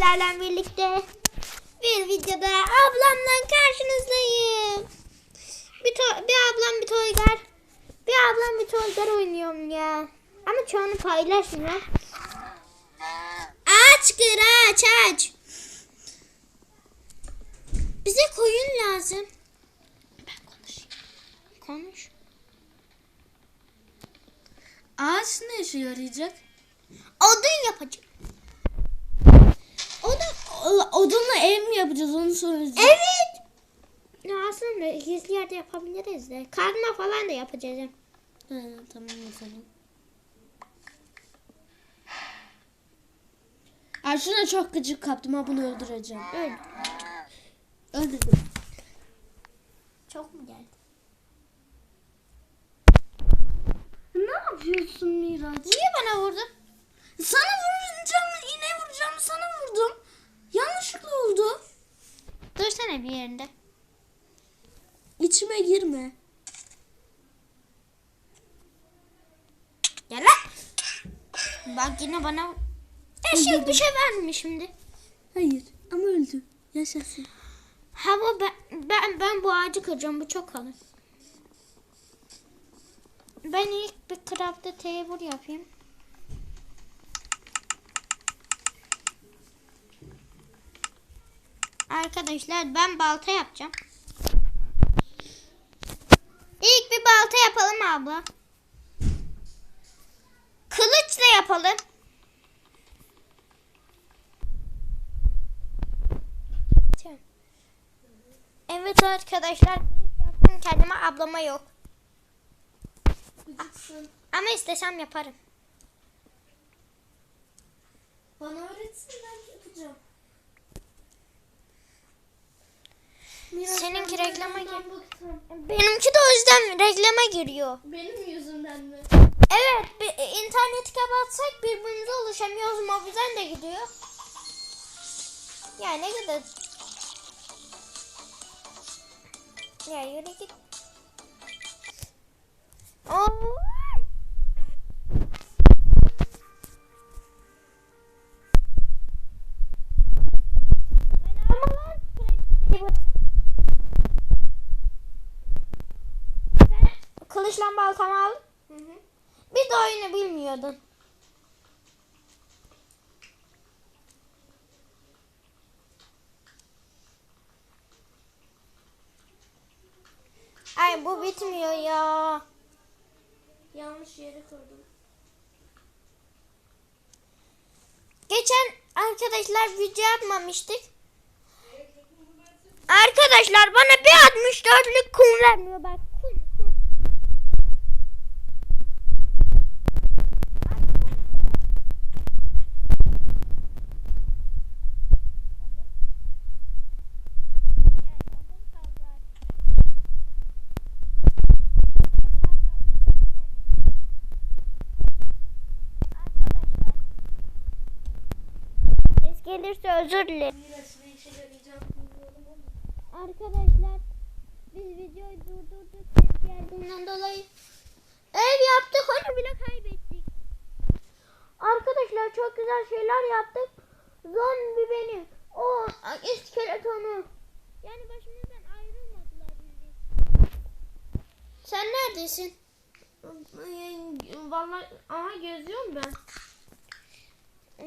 sizlerle birlikte bir videoda ablamla karşınızdayım. Bir, bir ablam bir toygar. Bir ablam bir toygar oynuyorum ya. Ama çoğunu paylaşmıyor. Aç kır aç aç. Bize koyun lazım. Ben konuşayım. Konuş. Ağaç ne işe yarayacak? Odun Odun, odunla ev mi yapacağız onu soracağım. Evet. Ya aslında gizli yerde yapabiliriz de. Kazma falan da yapacağız. He, tamam o zaman. Ay şuna çok gıcık kaptım ha bunu öldüreceğim. Öyle. Öldürdüm. Çok mu geldi? Ne yapıyorsun Miraç? Niye bana vurdun? Sana Dursana bir yerinde. İçime girme. Gel lan. Bak yine bana eşek bir şey vermiş şimdi. Hayır ama öldü. Yaşasın. Hava ben, ben, ben bu ağacı kıracağım. Bu çok kalın. Ben ilk bir craft'ta table yapayım. Arkadaşlar ben balta yapacağım. İlk bir balta yapalım abla. Kılıç da yapalım. Evet arkadaşlar yaptım kendime ablama yok. Ama istesem yaparım. Bana öğretsin ben yapacağım. Seninki ben reklama gir-. Benimki de o yüzden reklama giriyor. Benim yüzümden mi? Evet bir, interneti kapatsak birbirimize ulaşamıyoruz mobilden de gidiyor. Ya ne kadar... Ya yürü git. Oo. Kılıçla baltamı aldın. Bir de oyunu bilmiyordun. Ay bu bitmiyor ya. Yanlış yere koydum. Geçen arkadaşlar video atmamıştık. Arkadaşlar bana bir 64'lük kum vermiyor bak. Kum, kum. Ses gelirse özür dilerim. Arkadaşlar biz videoyu durdurduk ses geldiğinden dolayı. Ev yaptık onu bile kaybettik. Arkadaşlar çok güzel şeyler yaptık. Zombi beni. O iskeletonu. Yani başımızdan ayrılmadılar bildiğin. Sen neredesin? Vallahi aha geziyorum ben.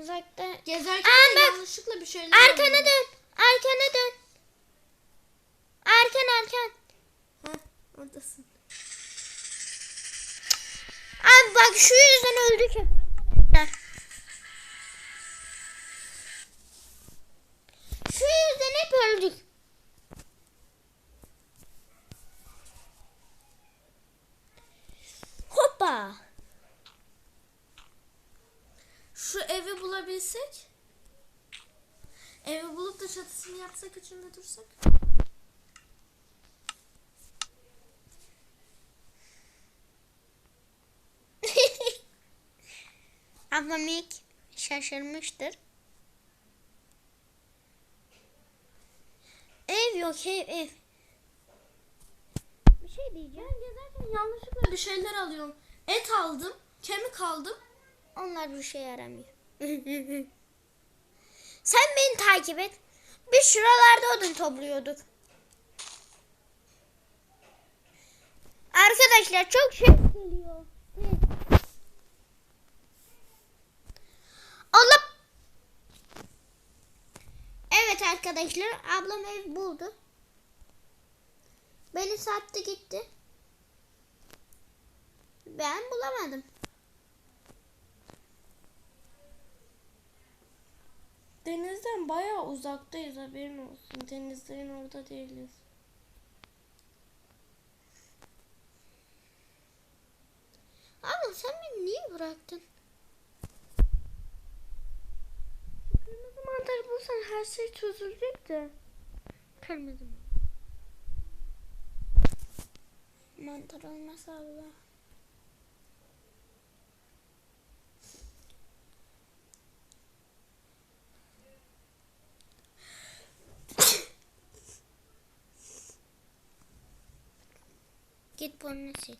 Uzakta. Gezerken Aa, bak. yanlışlıkla bir şeyler Arkana oldu. dön. Arkana dön. Arkan arkan. Heh, oradasın. Abi bak şu yüzden öldük hep arkadaşlar. Şu yüzden hep öldük. Hoppa. Şu evi bulabilsek. Evi bulup da çatısını yapsak içinde dursak. Ablam ilk şaşırmıştır. Ev yok ev ev. Bir şey diyeceğim. Ben gezerken yanlışlıkla bir şeyler alıyorum. Et aldım, kemik aldım. Onlar bir şey yaramıyor. Sen beni takip et. Biz şuralarda odun topluyorduk. Arkadaşlar çok şey geliyor. Allah. Evet arkadaşlar ablam ev buldu. Beni sattı gitti. Ben bulamadım. Denizden bayağı uzaktayız haberin olsun. Denizlerin orada değiliz. Abla sen beni niye bıraktın? Kırmızı mantarı bulsan her şey çözülecek de. Kırmızı mı? Mantar olmaz abla. Git burnunu sil.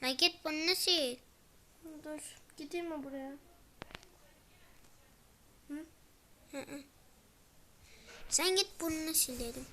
Ha git burnunu sil. Dur gideyim mi buraya? Hı hı. Sen git sil dedim.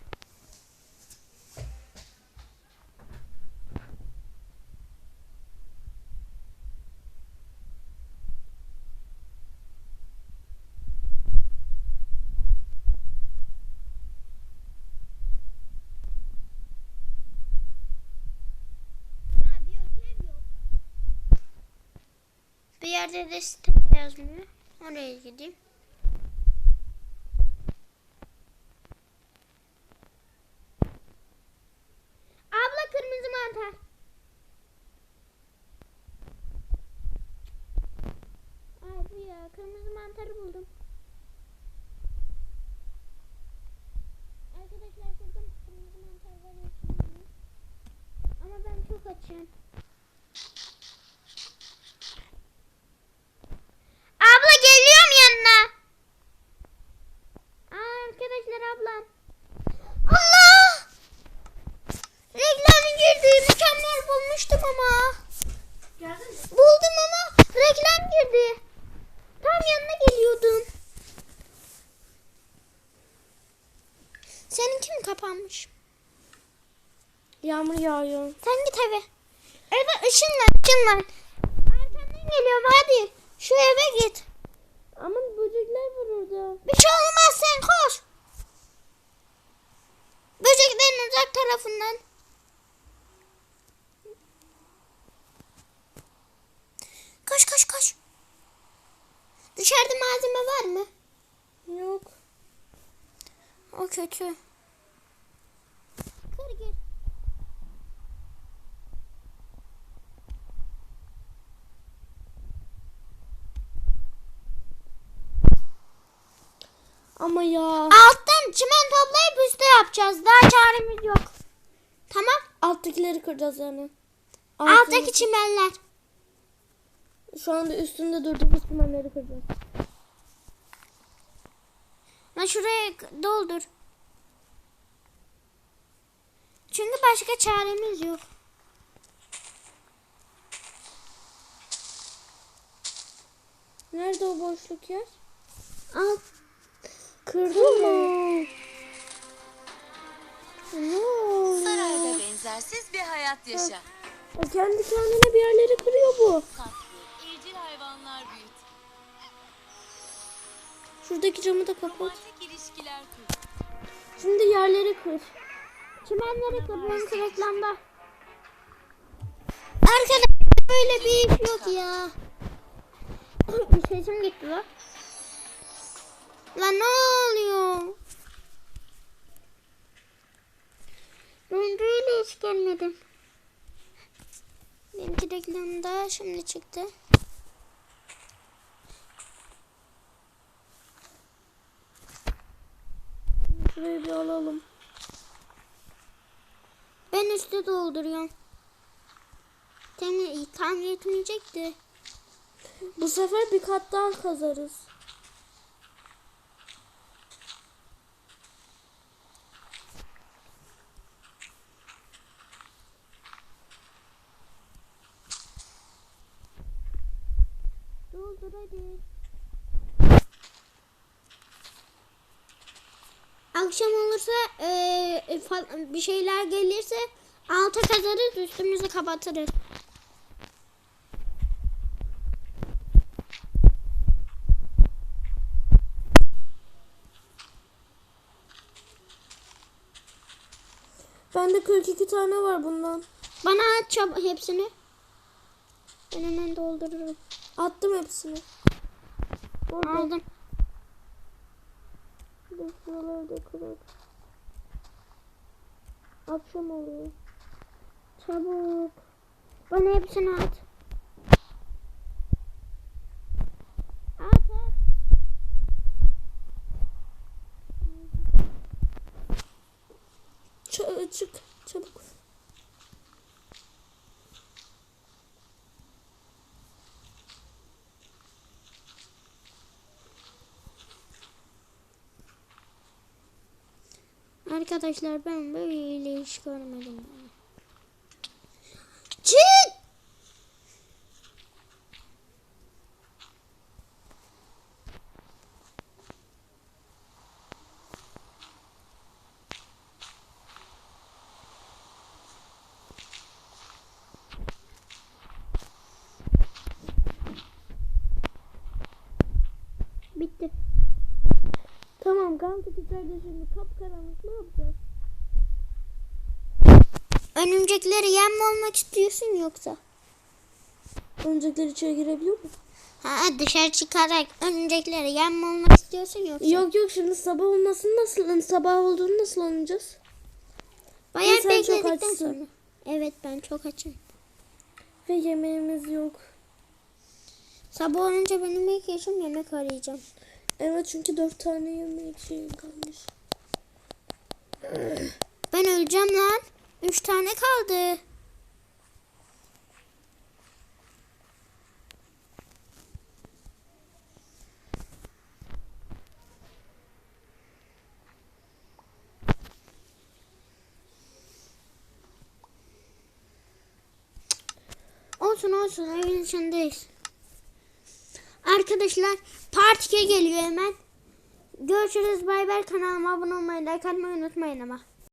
Yerde de site yazmıyor. Oraya gideyim. Abla kırmızı mantar. Abi ya kırmızı mantarı buldum. Arkadaşlar şurada kırmızı mantar var. Ama ben çok açım. Abla geliyorum yanına. Aa, arkadaşlar ablam. Allah! Reklam girdi. Mükemmel bulmuştum ama. Geldin mi? Buldum ama girdi. Tam yanına geliyordum. Seninki mi kapanmış? Yağmur yağıyor. Sen git eve. Eve ışın var, ışın var. Arkandan geliyorum hadi. Şu eve git. Ama böcekler var orada. Bir şey olmaz sen koş. Böceklerin uzak tarafından. Koş koş koş. Dışarıda malzeme var mı? Yok. O kötü. Kır gir. Ama ya. Alttan çimen toplayıp üstte yapacağız. Daha çaremiz yok. Tamam. Alttakileri kıracağız yani. Alttaki çimenler. Şu anda üstünde durduğumuz çimenleri kıracağız. Ha şuraya doldur. Çünkü başka çaremiz yok. Nerede o boşluk yer? Al. Kırdın mı? Sarayda benzersiz bir hayat yaşa. O kendi kendine bir yerleri kırıyor bu. Evcil hayvanlar büyüt. Şuradaki camı da kapat. Şimdi yerleri kır. Çimenleri kırmızı reklamda. Arkadaşlar böyle bir iş yok ya. Sesim gitti lan. Lan ne oluyor? Ben böyle hiç gelmedim. Benimki reklamda şimdi çıktı. Şurayı bir alalım. Ben üstü dolduruyorum. Tamir, tamir etmeyecekti. Bu sefer bir kat daha kazarız. Doldur dur hadi. Akşam olursa eee, fa- bir şeyler gelirse alta kazarız üstümüzü kapatırız. Bende 42 tane var bundan. Bana at çabuk hepsini. Ben hemen doldururum. Attım hepsini. Aldım. Dur şuraları da kırak. Akşam oluyor. Çabuk. Bana hepsini. At at. Ç- çık çabuk. Arkadaşlar ben böyle iş görmedim. Kaldı içeride şimdi kapkaranlık ne yapacağız? Örümcekleri yem mi olmak istiyorsun yoksa? Örümcekler içeri girebiliyor mu? Ha dışarı çıkarak örümcekleri yem mi olmak istiyorsun yoksa? Yok yok şimdi sabah olmasını nasıl sabah olduğunu nasıl anlayacağız? Bayağı çok bekledikten sonra. Evet ben çok açım. Ve yemeğimiz yok. Sabah olunca benim ilk işim yemek arayacağım. Evet çünkü dört tane yemek şeyim kalmış. Ben öleceğim lan. Üç tane kaldı. Olsun olsun evin içindeyiz. Arkadaşlar part 2 geliyor hemen. Görüşürüz bay bay kanalıma abone olmayı like atmayı unutmayın ama.